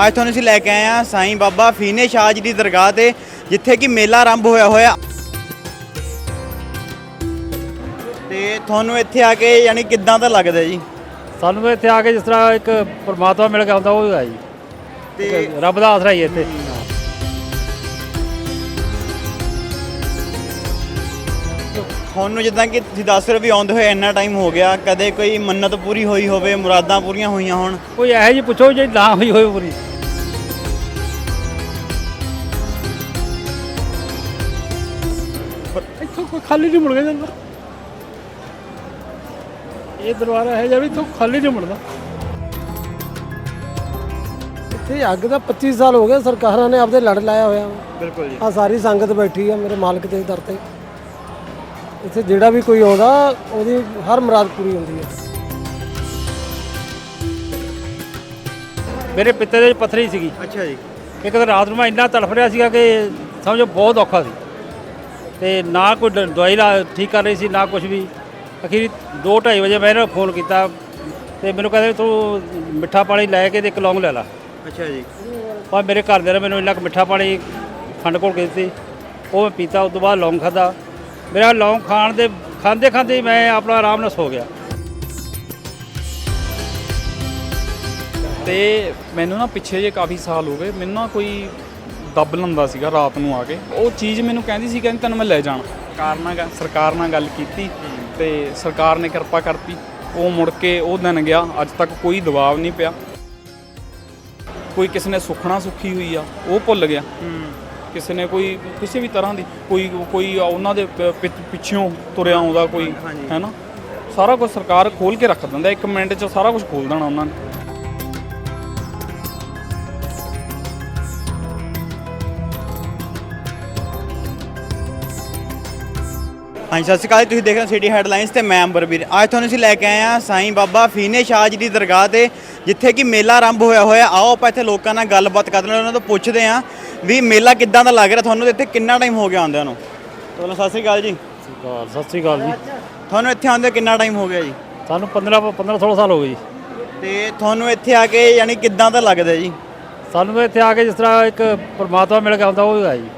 ਅੱਜ ਤੁਹਾਨੂੰ ਅਸੀਂ ਲੈ ਕੇ ਆਏ ਆ ਸਾਈਂ ਬਾਬਾ ਫੀਨੇ ਸ਼ਾਹ ਜੀ ਦੀ ਦਰਗਾਹ ਤੇ ਜਿੱਥੇ ਕਿ ਮੇਲਾ ਆਰੰਭ ਹੋਇਆ ਹੋਇਆ। ਤੇ ਤੁਹਾਨੂੰ ਇੱਥੇ ਆ ਕੇ ਯਾਨੀ ਕਿੱਦਾਂ ਦਾ ਲੱਗਦਾ ਜੀ? ਸਾਨੂੰ ਇੱਥੇ ਆ ਕੇ ਜਿਸ ਤਰ੍ਹਾਂ ਇੱਕ ਪਰਮਾਤਮਾ ਮਿਲ ਕੇ ਆਉਂਦਾ ਉਹ ਹੈ ਜੀ। ਤੇ ਰੱਬ ਦਾ ਆਸਰਾ ਹੀ ਹੈ ਇੱਥੇ। ਤੁਹਾਨੂੰ ਜਿੱਦਾਂ ਕਿ ਤੁਸੀਂ ਦੱਸ ਰਹੇ ਹੋ ਵੀ ਆਉਂਦੇ ਹੋਏ ਇੰਨਾ ਟਾਈਮ ਹੋ ਗਿਆ ਕਦੇ ਕੋਈ ਮੰਨਤ ਪੂਰੀ ਹੋਈ ਹੋਵੇ ਮੁਰਾਦਾਂ ਪੂਰੀਆਂ ਹੋਈਆਂ ਹੋਣ? ਕੋਈ ਇਹੋ ਜਿਹੀ ਪੁੱਛੋ ਜੇ ਨਾ ਹੋਈ ਹੋਵੇ ਪੂਰੀ। ਇੱਥੋਂ ਕੋਈ ਖਾਲੀ ਨਹੀਂ ਮੁੜ ਗਿਆ ਜਾਂਦਾ। ਇਹ ਦਰਬਾਰ ਹੈ ਜਿਹਾ ਵੀ ਇੱਥੋਂ ਖਾਲੀ ਨਹੀਂ ਮੁੜਦਾ। ਇੱਥੇ ਅੱਗ ਦਾ 25 ਸਾਲ ਹੋ ਗਏ ਸਰਕਾਰਾਂ ਨੇ ਆਪਦੇ ਲੜ ਲਾਇਆ ਹੋਇਆ। ਬਿਲਕੁਲ ਜੀ। ਆ ਸਾਰੀ ਸੰਗਤ ਬੈਠੀ ਆ ਮੇਰੇ ਮਾਲਕ ਦੇ ਦਰ ਤੇ। ਇੱਥੇ ਜਿਹੜਾ ਵੀ ਕੋਈ ਆਉਂਦਾ ਉਹਦੀ ਹਰ ਮੁਰਾਦ ਪੂਰੀ ਹੁੰਦੀ ਹੈ। ਮੇਰੇ ਪਿੱਤੇ ਦੇ ਵਿੱਚ ਪੱਥਰੀ ਸੀਗੀ। ਅੱਛਾ ਜੀ। ਇੱਕ ਦਿਨ ਰਾਤ ਨੂੰ ਮੈਂ ਇੰਨਾ ਤੜਫ ਰਿਹਾ ਸੀਗਾ ਕਿ ਸਮਝੋ ਬਹੁਤ ਔਖਾ ਸੀ। ਤੇ ਨਾ ਕੋਈ ਦ- ਦਵਾਈ ਲਾ ਠੀਕ ਕਰ ਰਹੀ ਸੀ ਨਾ ਕੁਝ ਵੀ। ਅਖੀਰ 2:30 ਵਜੇ ਮੈਂ ਇਹਨਾਂ ਨੂੰ ਫੋਨ ਕੀਤਾ ਤੇ ਮੈਨੂੰ ਕਹਿੰਦੇ ਤੂੰ ਮਿੱਠਾ ਪਾਣੀ ਲੈ ਕੇ ਤੇ ਇੱਕ ਲੌਂਗ ਲੈ ਲਾ। ਅੱਛਾ ਜੀ। ਪਰ ਮੇਰੇ ਘਰਦਿਆਂ ਨੇ ਮੈਨੂੰ ਇੰਨਾ ਕੁ ਮਿੱਠਾ ਪਾਣੀ ਖੰਡ ਘੋਲ ਕੇ ਦਿੱਤੀ। ਉਹ ਮੈਂ ਪੀਤਾ ਉਸ ਤੋਂ ਬਾਅਦ ਲੌਂਗ ਖਾਦਾ ਮੇਰਾ ਲੌਂਗ ਖਾਣ ਦੇ, ਖਾਂਦੇ ਖਾਂਦੇ ਮੈਂ ਆਪਣਾ ਆਰਾਮ ਨਾਲ ਸੋ ਗਿਆ। ਤੇ ਮੈਨੂੰ ਨਾ ਪਿੱਛੇ ਜੇ ਕਾਫੀ ਸਾਲ ਹੋ ਗਏ, ਮੈਨੂੰ ਨਾ ਕੋਈ ਦੱਬ ਲੰਦਾ ਸੀਗਾ ਰਾਤ ਨੂੰ ਆ ਕੇ। ਉਹ ਚੀਜ਼ ਮੈਨੂੰ ਕਹਿੰਦੀ ਸੀ, ਕਹਿੰਦੀ ਤੈਨੂੰ ਮੈਂ ਲੈ ਜਾਣਾ। ਸਰਕਾਰ ਨਾਲ ਸਰਕਾਰ ਨਾਲ ਗੱਲ ਕੀਤੀ ਤੇ ਸਰਕਾਰ ਨੇ ਕਿਰਪਾ ਕਰਤੀ। ਉਹ ਮੁੜ ਕੇ ਉਹ ਦਿਨ ਗਿਆ, ਅੱਜ ਤੱਕ ਕੋਈ ਦਬਾਅ ਨਹੀਂ ਪਿਆ। ਕੋਈ ਕਿਸੇ ਨੇ ਸੁਖਣਾ ਸੁਖੀ ਹੋਈ ਆ, ਉਹ ਭੁੱਲ ਗਿਆ। ਕਿਸੇ ਨੇ ਕੋਈ ਕਿਸੇ ਵੀ ਤਰ੍ਹਾਂ ਦੀ ਕੋਈ ਕੋਈ ਉਹਨਾਂ ਦੇ ਪਿੱਛੋਂ ਤੁਰਿਆ ਆਉਂਦਾ ਕੋਈ ਹੈ ਨਾ ਸਾਰਾ ਕੁਝ ਸਰਕਾਰ ਖੋਲ ਕੇ ਰੱਖ ਦਿੰਦਾ ਇੱਕ ਮਿੰਟ 'ਚ ਸਾਰਾ ਕੁਝ ਖੋਲ ਦੇਣਾ ਉਹਨਾਂ ਨੇ। ਹਾਂਜੀ ਸਤਿ ਸ਼੍ਰੀ ਅਕਾਲ ਜੀ, ਤੁਸੀਂ ਦੇਖ ਰਹੇ ਹੋ ਸਿਟੀ ਹੈਡਲਾਈਨਸ ਤੇ ਮੈਂ ਅੰਬਰਵੀਰ। ਅੱਜ ਤੁਹਾਨੂੰ ਅਸੀਂ ਲੈ ਕੇ ਆਏ ਆ ਸਾਈਂ ਬਾਬਾ ਫੀਨੇ ਸ਼ਾਹ ਜੀ ਦੀ ਦਰਗਾਹ ਤੇ ਜਿੱਥੇ ਕਿ ਮੇਲਾ ਆਰੰਭ ਹੋਇਆ ਹੋਇਆ। ਆਓ ਆਪਾਂ ਇੱਥੇ ਲੋਕਾਂ ਨਾਲ ਗੱਲਬਾਤ ਕਰਦੇ ਹਾਂ ਉਹਨਾਂ ਤੋਂ ਪੁੱਛਦੇ ਆ ਵੀ ਮੇਲਾ ਕਿੱਦਾਂ ਦਾ ਲੱਗ ਰਿਹਾ ਤੁਹਾਨੂੰ ਤੇ ਇੱਥੇ ਕਿੰਨਾ ਟਾਈਮ ਹੋ ਗਿਆ ਆਉਂਦਿਆਂ ਨੂੰ? ਤੁਹਾਨੂੰ ਸਤਿ ਸ਼੍ਰੀ ਅਕਾਲ ਜੀ। ਸਤਿ ਸ੍ਰੀ ਅਕਾਲ ਜੀ। ਤੁਹਾਨੂੰ ਇੱਥੇ ਆਉਂਦੇ ਕਿੰਨਾ ਟਾਈਮ ਹੋ ਗਿਆ ਜੀ? ਸਾਨੂੰ 15 15 16 ਸਾਲ ਹੋ ਗਏ ਜੀ। ਤੇ ਤੁਹਾਨੂੰ ਇੱਥੇ ਆ ਕੇ ਯਾਨੀ ਕਿੱਦਾਂ ਦਾ ਲੱਗਦਾ ਜੀ? ਸਾਨੂੰ ਇੱਥੇ ਆ ਕੇ ਜਿਸ ਤਰ੍ਹਾਂ ਇੱਕ ਪਰਮਾਤਮਾ ਮਿਲ ਕੇ ਆਉਂਦਾ ਉਹ ਹੈ ਜੀ।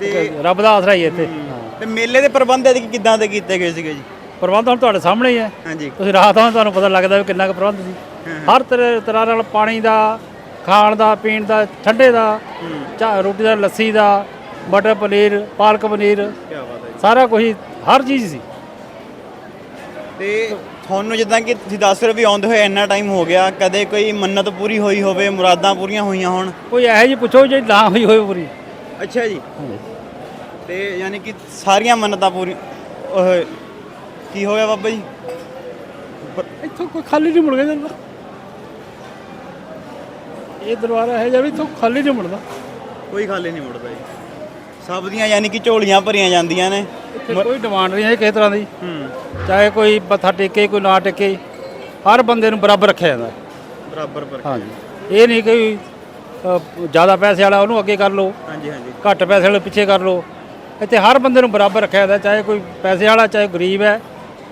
ਤੇ ਰੱਬ ਦਾ ਆਸਰਾ ਹੀ ਹੈ ਇੱਥੇ। ਤੇ ਮੇਲੇ ਦੇ ਪ੍ਰਬੰਧ ਇਹਦੇ ਕਿੱਦਾਂ ਦੇ ਕੀਤੇ ਗਏ ਸੀਗੇ ਜੀ? ਪ੍ਰਬੰਧ ਹੁਣ ਤੁਹਾਡੇ ਸਾਹਮਣੇ ਹੀ ਹੈ। ਹਾਂਜੀ। ਤੁਸੀਂ ਰਾਤ ਆਉਂ ਤੁਹਾਨੂੰ ਪਤਾ ਲੱਗਦਾ ਵੀ ਕਿੰਨਾ ਕੁ ਪ੍ਰਬੰਧ ਸੀ। ਹਰ ਤਰ੍ਹਾਂ ਤਰ੍ਹਾਂ ਨਾਲ ਪਾਣੀ ਦਾ ਖਾਣ ਦਾ ਪੀਣ ਦਾ ਠੰਡੇ ਦਾ ਚਾਹ ਰੋਟੀ ਦਾ ਲੱਸੀ ਦਾ ਮਟਰ ਪਨੀਰ ਪਾਲਕ ਪਨੀਰ ਕੀ ਬਾਤ ਹੈ ਸਾਰਾ ਕੁਝ ਹਰ ਚੀਜ਼ ਸੀ। ਤੇ ਤੁਹਾਨੂੰ ਜਿੱਦਾਂ ਕਿ ਤੁਸੀਂ ਦੱਸ ਰਹੇ ਵੀ ਆਉਂਦੇ ਹੋਏ ਇੰਨਾ ਟਾਈਮ ਹੋ ਗਿਆ ਕਦੇ ਕੋਈ ਮੰਨਤ ਪੂਰੀ ਹੋਈ ਹੋਵੇ ਮੁਰਾਦਾਂ ਪੂਰੀਆਂ ਹੋਈਆਂ ਹੋਣ? ਕੋਈ ਇਹੋ ਜਿਹੀ ਪੁੱਛੋ ਜੇ ਨਾ ਹੋਈ ਹੋਵੇ ਪੂਰੀ। ਅੱਛਾ ਜੀ। ਤੇ ਯਾਨੀ ਕਿ ਸਾਰੀਆਂ ਮੰਨਤਾਂ ਪੂਰੀਆਂ ਓਏ ਕੀ ਹੋ ਗਿਆ ਬਾਬਾ ਜੀ? ਇੱਥੋਂ ਕੋਈ ਖਾਲੀ ਨਹੀਂ ਮੁੜ ਗਿਆ ਜਾਂਦਾ ਇਹ ਦਰਬਾਰ ਹੈ ਜਿਹਾ ਵੀ ਇੱਥੋਂ ਖਾਲੀ ਨਹੀਂ ਮੁੜਦਾ। ਕੋਈ ਖਾਲੀ ਨਹੀਂ ਮੁੜਦਾ ਜੀ। ਸਭ ਦੀਆਂ ਯਾਨੀ ਕਿ ਝੋਲੀਆਂ ਭਰੀਆਂ ਜਾਂਦੀਆਂ ਨੇ। ਇੱਥੇ ਕੋਈ ਡਿਮਾਂਡ ਨਹੀਂ ਹੈ ਕਿਸੇ ਤਰ੍ਹਾਂ ਦੀ। ਹੂੰ। ਚਾਹੇ ਕੋਈ ਮੱਥਾ ਟੇਕੇ ਕੋਈ ਨਾ ਟੇਕੇ ਹਰ ਬੰਦੇ ਨੂੰ ਬਰਾਬਰ ਰੱਖਿਆ ਜਾਂਦਾ। ਬਰਾਬਰ ਪਰ ਹਾਂਜੀ। ਇਹ ਨਹੀਂ ਕਿ ਜ਼ਿਆਦਾ ਪੈਸੇ ਵਾਲਾ ਉਹਨੂੰ ਅੱਗੇ ਕਰ ਲਓ। ਹਾਂਜੀ ਹਾਂਜੀ। ਘੱਟ ਪੈਸੇ ਵਾਲੇ ਪਿੱਛੇ ਕਰ ਲਓ। ਇੱਥੇ ਹਰ ਬੰਦੇ ਨੂੰ ਬਰਾਬਰ ਰੱਖਿਆ ਜਾਂਦਾ ਚਾਹੇ ਕੋਈ ਪੈਸੇ ਵਾਲਾ ਚਾਹੇ ਗਰੀਬ ਹੈ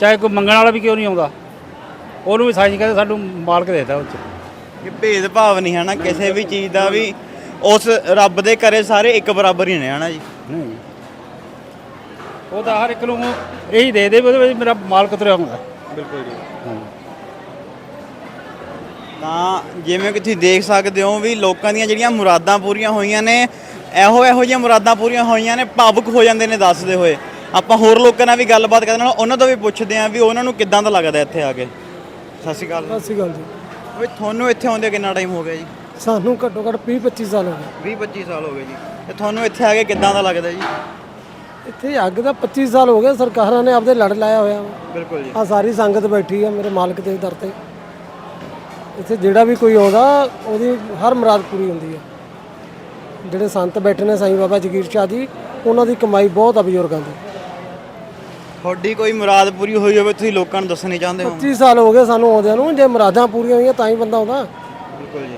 ਚਾਹੇ ਕੋਈ ਮੰਗਣ ਵਾਲਾ ਵੀ ਕਿਉਂ ਨਹੀਂ ਆਉਂਦਾ। ਉਹਨੂੰ ਵੀ ਸਾਈਂ ਕਹਿੰਦੇ ਸਾਨੂੰ ਮਾਲਕ ਦੇਦਾ ਉਹ 'ਚ ਇਹ ਭੇਦਭਾਵ ਨਹੀਂ ਹੈ ਨਾ ਕਿਸੇ ਵੀ ਚੀਜ਼ ਦਾ ਵੀ ਉਸ ਰੱਬ ਦੇ ਘਰੇ ਸਾਰੇ ਇੱਕ ਬਰਾਬਰ ਹੀ ਨੇ ਹਨਾ ਜੀ? ਨਹੀਂ। ਉਹ ਤਾਂ ਹਰ ਇੱਕ ਨੂੰ ਇਹੀ ਦੇ ਦੇ ਉਹਦੇ ਵਿੱਚ ਮੇਰਾ ਮਾਲਕ ਤੁਰਿਆ ਹੁੰਦਾ। ਬਿਲਕੁਲ ਜੀ। ਤਾਂ ਜਿਵੇਂ ਕਿ ਤੁਸੀਂ ਦੇਖ ਸਕਦੇ ਹੋ ਵੀ ਲੋਕਾਂ ਦੀਆਂ ਜਿਹੜੀਆਂ ਮੁਰਾਦਾਂ ਪੂਰੀਆਂ ਹੋਈਆਂ ਨੇ ਇਹੋ ਇਹੋ ਜਿਹੀਆਂ ਮੁਰਾਦਾਂ ਪੂਰੀਆਂ ਹੋਈਆਂ ਨੇ ਭਾਵੁਕ ਹੋ ਜਾਂਦੇ ਨੇ ਦੱਸਦੇ ਹੋਏ। ਆਪਾਂ ਹੋਰ ਲੋਕਾਂ ਨਾਲ ਵੀ ਗੱਲਬਾਤ ਕਰਦੇ ਨਾਲ ਉਹਨਾਂ ਤੋਂ ਵੀ ਪੁੱਛਦੇ ਆਂ ਵੀ ਉਹਨਾਂ ਨੂੰ ਕਿੱਦਾਂ ਦਾ ਲੱਗਦਾ ਇੱਥੇ ਆ ਕੇ। ਸਤਿ ਸ਼੍ਰੀ ਅਕਾਲ। ਸਤਿ ਸ਼੍ਰੀ ਅਕਾਲ ਜੀ। ਓਏ ਤੁਹਾਨੂੰ ਇੱਥੇ ਆਉਂਦੇ ਕਿੰਨਾ ਟਾਈਮ ਹੋ ਗਿਆ ਜੀ? ਸਾਨੂੰ ਘੱਟੋ ਘੱਟ 20 25 ਸਾਲ ਹੋ ਗਏ। 20 25 ਸਾਲ ਹੋ ਗਏ ਜੀ। ਤੇ ਤੁਹਾਨੂੰ ਇੱਥੇ ਆ ਕੇ ਕਿੱਦਾਂ ਦਾ ਲੱਗਦਾ ਜੀ? ਇੱਥੇ ਅੱਗ ਦਾ 25 ਸਾਲ ਹੋ ਗਏ ਸਰਕਾਰਾਂ ਨੇ ਆਪਦੇ ਲੜ ਲਾਇਆ ਹੋਇਆ। ਬਿਲਕੁਲ ਜੀ। ਆ ਸਾਰੀ ਸੰਗਤ ਬੈਠੀ ਆ ਮੇਰੇ ਮਾਲਕ ਦੇ ਦਰ ਤੇ। ਇੱਥੇ ਜਿਹੜਾ ਵੀ ਕੋਈ ਆਉਂਦਾ ਉਹਦੀ ਹਰ ਮੁਰਾਦ ਪੂਰੀ ਹੁੰਦੀ ਹੈ ਜਿਹੜੇ ਸੰਤ ਬੈਠੇ ਨੇ ਸਾਈਂ ਬਾਬਾ ਜਗੀਰ ਸ਼ਾਹ ਜੀ ਉਹਨਾਂ ਦੀ ਕਮਾਈ ਬਹੁਤ ਆ ਬਜ਼ੁਰਗਾਂ ਦੀ। ਤੁਹਾਡੀ ਕੋਈ ਮੁਰਾਦ ਪੂਰੀ ਹੋਈ ਹੋਵੇ ਤੁਸੀਂ ਲੋਕਾਂ ਨੂੰ ਦੱਸਣੀ ਚਾਹੁੰਦੇ ਹੋ? 25 ਸਾਲ ਹੋ ਗਏ ਸਾਨੂੰ ਆਉਂਦਿਆਂ ਨੂੰ ਜੇ ਮੁਰਾਦਾਂ ਪੂਰੀਆਂ ਹੋਈਆਂ ਤਾਂ ਹੀ ਬੰਦਾ ਆਉਂਦਾ। ਬਿਲਕੁਲ ਜੀ।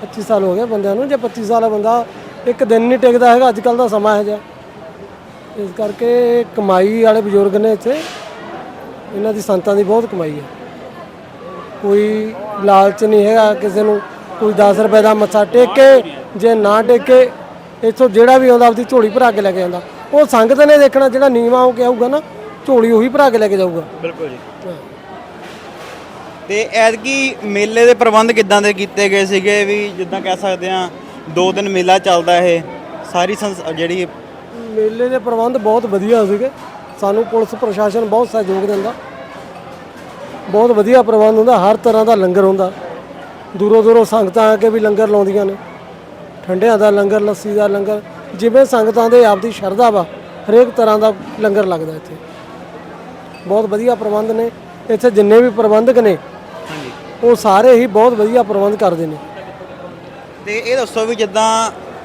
25 ਸਾਲ ਹੋ ਗਏ ਬੰਦਿਆਂ ਨੂੰ ਜੇ 25 ਸਾਲਾ ਬੰਦਾ ਇੱਕ ਦਿਨ ਨਹੀਂ ਟਿਕਦਾ ਹੈਗਾ ਅੱਜ ਕੱਲ ਦਾ ਸਮਾਂ ਹੈ ਜਿਹਾ। ਇਸ ਕਰਕੇ ਕਮਾਈ ਵਾਲੇ ਬਜ਼ੁਰਗ ਨੇ ਇੱਥੇ ਇਹਨਾਂ ਦੀ ਸੰਤਾਂ ਦੀ ਬਹੁਤ ਕਮਾਈ ਹੈ। ਕੋਈ ਲਾਲਚ ਨਹੀਂ ਹੈਗਾ ਕਿਸੇ ਨੂੰ ਕੋਈ 10 ਰੁਪਏ ਦਾ ਮੱਥਾ ਟੇਕ ਕੇ ਜੇ ਨਾ ਟੇਕੇ ਇੱਥੋਂ ਜਿਹੜਾ ਵੀ ਆਉਂਦਾ ਆਪਦੀ ਝੋਲੀ ਭਰਾ ਕੇ ਲੈ ਕੇ ਜਾਂਦਾ। ਉਹ ਸੰਗਤ ਨੇ ਦੇਖਣਾ ਜਿਹੜਾ ਨੀਵਾਂ ਹੋ ਕੇ ਆਊਗਾ ਨਾ ਝੋਲੀ ਉਹੀ ਭਰਾ ਕੇ ਲੈ ਕੇ ਜਾਊਗਾ। ਬਿਲਕੁਲ ਜੀ। ਤੇ ਐਤਕੀ ਮੇਲੇ ਦੇ ਪ੍ਰਬੰਧ ਕਿੱਦਾਂ ਦੇ ਕੀਤੇ ਗਏ ਸੀਗੇ? ਵੀ ਜਿੱਦਾਂ ਕਹਿ ਸਕਦੇ ਆ ਦੋ ਦਿਨ ਮੇਲਾ ਚੱਲਦਾ ਇਹ ਸਾਰੀ ਸੰਸ- ਜਿਹੜੀ ਮੇਲੇ ਦੇ ਪ੍ਰਬੰਧ ਬਹੁਤ ਵਧੀਆ ਸੀਗੇ। ਸਾਨੂੰ ਪੁਲਿਸ ਪ੍ਰਸ਼ਾਸਨ ਬਹੁਤ ਸਹਿਯੋਗ ਦਿੰਦਾ। ਬਹੁਤ ਵਧੀਆ ਪ੍ਰਬੰਧ ਹੁੰਦਾ ਹਰ ਤਰ੍ਹਾਂ ਦਾ ਲੰਗਰ ਹੁੰਦਾ। ਦੂਰੋਂ ਦੂਰੋਂ ਸੰਗਤਾਂ ਆ ਕੇ ਵੀ ਲੰਗਰ ਲਾਉਂਦੀਆਂ ਨੇ। ਠੰਡਿਆਂ ਦਾ ਲੰਗਰ ਲੱਸੀ ਦਾ ਲੰਗਰ ਜਿਵੇਂ ਸੰਗਤਾਂ ਦੇ ਆਪਦੀ ਸ਼ਰਧਾ ਵਾ ਹਰੇਕ ਤਰ੍ਹਾਂ ਦਾ ਲੰਗਰ ਲੱਗਦਾ ਇੱਥੇ। ਬਹੁਤ ਵਧੀਆ ਪ੍ਰਬੰਧ ਨੇ। ਇੱਥੇ ਜਿੰਨੇ ਵੀ ਪ੍ਰਬੰਧਕ ਨੇ ਉਹ ਸਾਰੇ ਹੀ ਬਹੁਤ ਵਧੀਆ ਪ੍ਰਬੰਧ ਕਰਦੇ ਨੇ। ਤੇ ਇਹ ਦੱਸੋ ਵੀ ਜਿੱਦਾਂ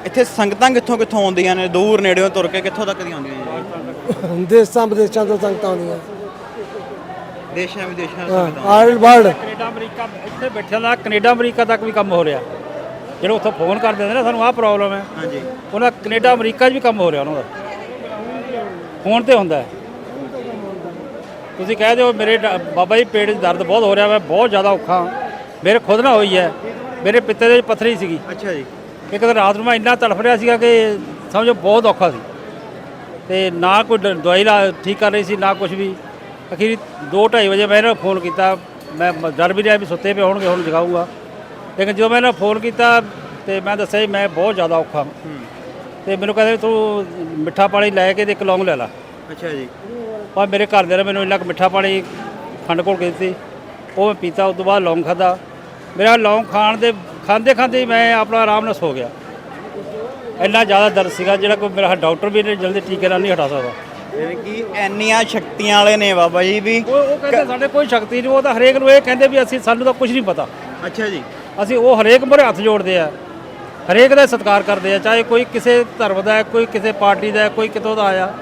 ਇੱਥੇ ਸੰਗਤਾਂ ਕਿੱਥੋਂ ਕਿੱਥੋਂ ਆਉਂਦੀਆਂ ਨੇ? ਦੂਰ ਨੇੜਿਓਂ ਤੁਰ ਕੇ ਕਿੱਥੋਂ ਤੱਕ ਦੀਆਂ ਆਉਂਦੀਆਂ ਨੇ? ਦੇਸ਼ਾਂ ਵਿਦੇਸ਼ਾਂ ਤੋਂ ਸੰਗਤਾਂ ਆਉਂਦੀਆਂ। ਦੇਸ਼ਾਂ ਵਿਦੇਸ਼ਾਂ ਤੋਂ ਆਲ ਵਰਲਡ। ਕੈਨੇਡਾ ਅਮਰੀਕਾ ਇੱਥੇ ਬੈਠਿਆਂ ਦਾ ਕੈਨੇਡਾ ਅਮਰੀਕਾ ਤੱਕ ਵੀ ਕੰਮ ਹੋ ਰਿਹਾ। ਜਿਹੜੇ ਉੱਥੋਂ ਫੋਨ ਕਰਦੇ ਨੇ ਨਾ ਸਾਨੂੰ ਆਹ ਪ੍ਰੋਬਲਮ ਹੈ। ਹਾਂਜੀ। ਉਹਨਾਂ ਕੈਨੇਡਾ ਅਮਰੀਕਾ 'ਚ ਵੀ ਕੰਮ ਹੋ ਰਿਹਾ ਉਹਨਾਂ ਦਾ। ਫੋਨ ਤੇ ਹੁੰਦਾ। ਤੁਸੀਂ ਕਹਿ ਦਿਓ ਮੇਰੇ ਬਾਬਾ ਜੀ ਪੇਟ 'ਚ ਦਰਦ ਬਹੁਤ ਹੋ ਰਿਹਾ ਮੈਂ ਬਹੁਤ ਜ਼ਿਆਦਾ ਔਖਾ। ਮੇਰੇ ਖੁਦ ਨਾ ਹੋਈ ਹੈ। ਮੇਰੇ ਪਿੱਤੇ ਦੇ ਪੱਥਰੀ ਸੀਗੀ। ਅੱਛਾ ਜੀ। ਇੱਕ ਦਿਨ ਰਾਤ ਨੂੰ ਮੈਂ ਇੰਨਾ ਤੜਫ ਰਿਹਾ ਸੀਗਾ ਕਿ ਸਮਝੋ ਬਹੁਤ ਔਖਾ ਸੀ। ਤੇ ਨਾ ਕੋਈ ਦਵਾਈ ਲਾ ਠੀਕ ਕਰ ਰਹੀ ਸੀ ਨਾ ਕੁਝ ਵੀ। ਅਖੀਰ 2:30 ਵਜੇ ਮੈਂ ਇਹਨਾਂ ਨੂੰ ਫੋਨ ਕੀਤਾ। ਮੈਂ ਮ- ਡਰ ਵੀ ਰਿਹਾ ਵੀ ਸੁੱਤੇ ਪਏ ਹੋਣਗੇ ਹੁਣ ਜਗਾਊਗਾ ਲੇਕਿਨ ਜਦੋਂ ਮੈਂ ਇਹਨਾਂ ਨੂੰ ਫੋਨ ਕੀਤਾ ਤੇ ਮੈਂ ਦੱਸਿਆ ਜੀ ਮੈਂ ਬਹੁਤ ਜ਼ਿਆਦਾ ਔਖਾ ਤੇ ਮੈਨੂੰ ਕਹਿੰਦੇ ਤੂੰ ਮਿੱਠਾ ਪਾਣੀ ਲੈ ਕੇ ਤੇ ਇੱਕ ਲੌਂਗ ਲੈ ਲੈ। ਅੱਛਾ ਜੀ। ਪਰ ਮੇਰੇ ਘਰਦਿਆਂ ਨੇ ਮੈਨੂੰ ਇੰਨਾ ਕੁ ਮਿੱਠਾ ਪਾਣੀ ਖੰਡ ਘੋਲ ਕੇ ਦਿੱਤੀ। ਉਹ ਮੈਂ ਪੀਤਾ ਉਸ ਤੋਂ ਬਾਅਦ ਲੌਂਗ ਖਾਦਾ ਮੇਰਾ ਲੌਂਗ ਖਾਣ ਦੇ ਖਾਂਦੇ ਖਾਂਦੇ ਹੀ ਮੈਂ ਆਪਣਾ ਆਰਾਮ ਨਾਲ ਸੋ ਗਿਆ। ਇੰਨਾ ਜ਼ਿਆਦਾ ਦਰਦ ਸੀਗਾ ਜਿਹੜਾ ਕੋਈ ਮੇਰਾ ਡਾਕਟਰ ਵੀ ਨੇ ਜਲਦੀ ਟੀਕੇ ਨਾਲ ਨਹੀਂ ਹਟਾ ਸਕਦਾ। ਯਾਨੀ ਕਿ ਇੰਨੀਆਂ ਸ਼ਕਤੀਆਂ ਵਾਲੇ ਨੇ ਬਾਬਾ ਜੀ ਵੀ। ਉਹ ਉਹ ਕਹਿੰਦੇ ਸਾਡੇ ਕੋਈ ਸ਼ਕਤੀ ਨਹੀਂ ਉਹ ਤਾਂ ਹਰੇਕ ਨੂੰ ਇਹ ਕਹਿੰਦੇ ਵੀ ਅਸੀਂ ਸਾਨੂੰ ਤਾਂ ਕੁਝ ਨਹੀਂ ਪਤਾ। ਅੱਛਾ ਜੀ। ਅਸੀਂ ਉਹ ਹਰੇਕ ਮੋਰੇ ਹੱਥ ਜੋੜਦੇ ਆ। ਹਰੇਕ ਦਾ ਸਤਿਕਾਰ ਕਰਦੇ ਆ, ਚਾਹੇ ਕੋਈ ਕਿਸੇ ਧਰਮ ਦਾ ਹੈ, ਕੋਈ ਕਿਸੇ ਪਾਰਟੀ ਦਾ ਹੈ, ਕੋਈ ਕਿਤੋਂ ਦਾ ਆਇਆ।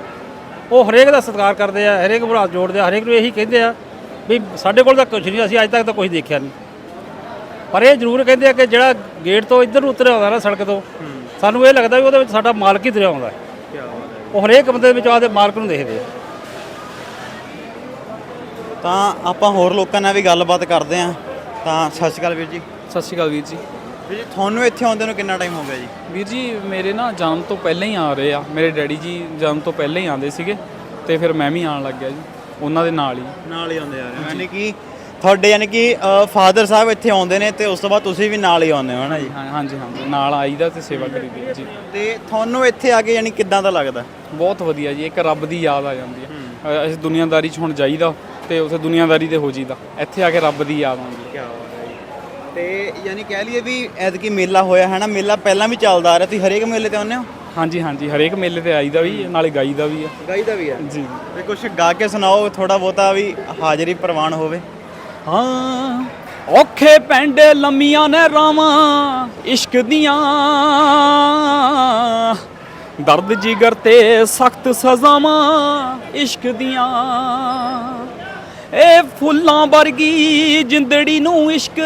ਉਹ ਹਰੇਕ ਦਾ ਸਤਿਕਾਰ ਕਰਦੇ ਆ, ਹਰੇਕ ਮੋਰੇ ਹੱਥ ਜੋੜਦੇ ਆ, ਹਰੇਕ ਨੂੰ ਇਹੀ ਕਹਿੰਦੇ ਆ ਵੀ ਸਾਡੇ ਕੋਲ ਤਾਂ ਕੁਝ ਨਹੀਂ, ਅਸੀਂ ਅੱਜ ਤੱਕ ਤਾਂ ਕੁਝ ਦੇਖਿਆ ਨਹੀਂ। ਪਰ ਇਹ ਜ਼ਰੂਰ ਕਹਿੰਦੇ ਆ ਕਿ ਜਿਹੜਾ ਗੇਟ ਤੋਂ ਇੱਧਰ ਨੂੰ ਉਤਰਿਆ ਆਉਂਦਾ ਨਾ ਸੜਕ ਤੋਂ, ਸਾਨੂੰ ਇਹ ਲੱਗਦਾ ਵੀ ਉਹਦੇ ਵਿੱਚ ਸਾਡਾ ਮਾਲਕ ਹੀ ਤੁਰਿਆ ਆਉਂਦਾ ਉਹ ਹਰੇਕ ਬੰਦੇ ਵਿੱਚ ਆਦੇ ਮਾਲਕ ਨੂੰ ਦੇਖਦੇ ਆ। ਤਾਂ ਆਪਾਂ ਹੋਰ ਲੋਕਾਂ ਨਾਲ ਵੀ ਗੱਲਬਾਤ ਕਰਦੇ ਆਂ ਤਾਂ ਸਤਿ ਸ਼੍ਰੀ ਅਕਾਲ ਵੀਰ ਜੀ। ਸਤਿ ਸ਼੍ਰੀ ਅਕਾਲ ਵੀਰ ਜੀ। ਵੀਰ ਜੀ ਤੁਹਾਨੂੰ ਇੱਥੇ ਆਉਂਦੇ ਨੂੰ ਕਿੰਨਾ ਟਾਈਮ ਹੋ ਗਿਆ ਜੀ? ਵੀਰ ਜੀ ਮੇਰੇ ਨਾ ਜਨਮ ਤੋਂ ਪਹਿਲਾਂ ਹੀ ਆ ਰਹੇ ਆ। ਮੇਰੇ ਡੈਡੀ ਜੀ ਜਨਮ ਤੋਂ ਪਹਿਲਾਂ ਹੀ ਆਉਂਦੇ ਸੀਗੇ ਤੇ ਫਿਰ ਮੈਂ ਵੀ ਆਉਣ ਲੱਗ ਗਿਆ ਜੀ ਉਹਨਾਂ ਦੇ ਨਾਲ ਹੀ। ਨਾਲ ਹੀ ਆਉਂਦੇ ਆ ਰਹੇ ਯਾਨੀ ਕਿ ਤੁਹਾਡੇ ਯਾਨੀ ਕਿ ਫਾਦਰ ਸਾਹਿਬ ਇੱਥੇ ਆਉਂਦੇ ਨੇ ਤੇ ਉਸ ਤੋਂ ਬਾਅਦ ਤੁਸੀਂ ਵੀ ਨਾਲ ਹੀ ਆਉਂਦੇ ਹੋ ਹਨਾ ਜੀ? ਹਾਂ ਹਾਂਜੀ ਹਾਂਜੀ। ਨਾਲ ਆਈਦਾ ਤੇ ਸੇਵਾ ਕਰੀਦੀ ਹੈ ਜੀ। ਤੇ ਤੁਹਾਨੂੰ ਇੱਥੇ ਆ ਕੇ ਯਾਨੀ ਕਿੱਦਾਂ ਦਾ ਲੱਗਦਾ? ਬਹੁਤ ਵਧੀਆ ਜੀ ਇੱਕ ਰੱਬ ਦੀ ਯਾਦ ਆ ਜਾਂਦੀ ਹੈ। ਅ, ਅਸੀਂ ਦੁਨੀਆਦਾਰੀ 'ਚ ਹੁਣ ਜਾਈਦਾ ਤੇ ਉਸੇ ਦੁਨੀਆਦਾਰੀ ਤੇ ਹੋ ਜੀਦਾ। ਇੱਥੇ ਆ ਕੇ ਰੱਬ ਦੀ ਯਾਦ ਆਉਂਦੀ ਹੈ ਤੇ ਯਾਨੀ ਕਹਿ ਲਈਏ ਵੀ ਐਤਕੀ ਮੇਲਾ ਹੋਇਆ ਹੈ ਨਾ ਮੇਲਾ ਪਹਿਲਾਂ ਵੀ ਚੱਲਦਾ ਆ ਰਿਹਾ ਤੁਸੀਂ ਹਰੇਕ ਮੇਲੇ ਤੇ ਆਉਂਦੇ ਹੋ? ਹਾਂਜੀ ਹਾਂਜੀ ਹਰੇਕ ਮੇਲੇ ਤੇ ਆਈਦਾ ਵੀ ਨਾਲੇ ਗਾਈਦਾ ਵੀ ਆ। ਗਾਈਦਾ ਵੀ ਹੈ ਜੀ। ਤੇ ਕੁਝ ਗਾ ਕੇ ਸੁਣਾਓ ਥੋੜਾ ਬਹੁਤਾ ਵੀ ਹਾਜ਼ਰੀ ਪ੍ਰਵਾਨ ਹੋਵੇ। ਹਾਂ ਔਖੇ ਪੈਂਡੇ ਲੰਮੀਆਂ ਨੇ ਰਾਵਾਂ ਇਸ਼ਕ ਦੀਆਂ। ਦਰਦ ਜਿਗਰ ਤੇ ਸਖਤ ਸਜ਼ਾਵਾਂ ਇਸ਼ਕ ਦੀਆਂ। ਇਹ ਫੁੱਲਾਂ ਵਰਗੀ ਜਿੰਦੜੀ ਨੂੰ ਇਸ਼ਕ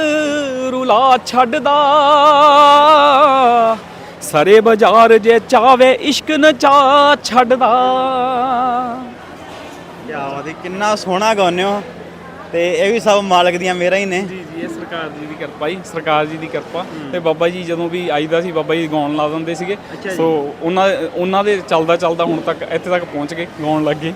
ਰੁਲਾ ਛੱਡਦਾ। ਸਰੇ ਬਾਜ਼ਾਰ ਜੇ ਚਾਵੇ ਇਸ਼ਕ ਨਚਾ ਛੱਡਦਾ। ਕੀ ਬਾਤ ਹੈ ਕਿੰਨਾ ਸੋਹਣਾ ਗਾਉਂਦੇ ਹੋ। ਤੇ ਇਹ ਵੀ ਸਭ ਮਾਲਕ ਦੀਆਂ ਮੇਰਾ ਹੀ ਨੇ। ਜੀ ਜੀ ਇਹ ਸਰਕਾਰ ਜੀ ਦੀ ਕਿਰਪਾ ਹੀ ਸਰਕਾਰ ਜੀ ਦੀ ਕਿਰਪਾ। ਤੇ ਬਾਬਾ ਜੀ ਜਦੋਂ ਵੀ ਆਈਦਾ ਸੀ ਬਾਬਾ ਜੀ ਗਾਉਣ ਲਾ ਦਿੰਦੇ ਸੀਗੇ। ਸੋ ਉਹਨਾਂ ਉਹਨਾਂ ਦੇ ਚੱਲਦਾ ਚੱਲਦਾ ਹੁਣ ਤੱਕ ਇੱਥੇ ਤੱਕ ਪਹੁੰਚ ਗਏ ਗਾਉਣ ਲੱਗੇ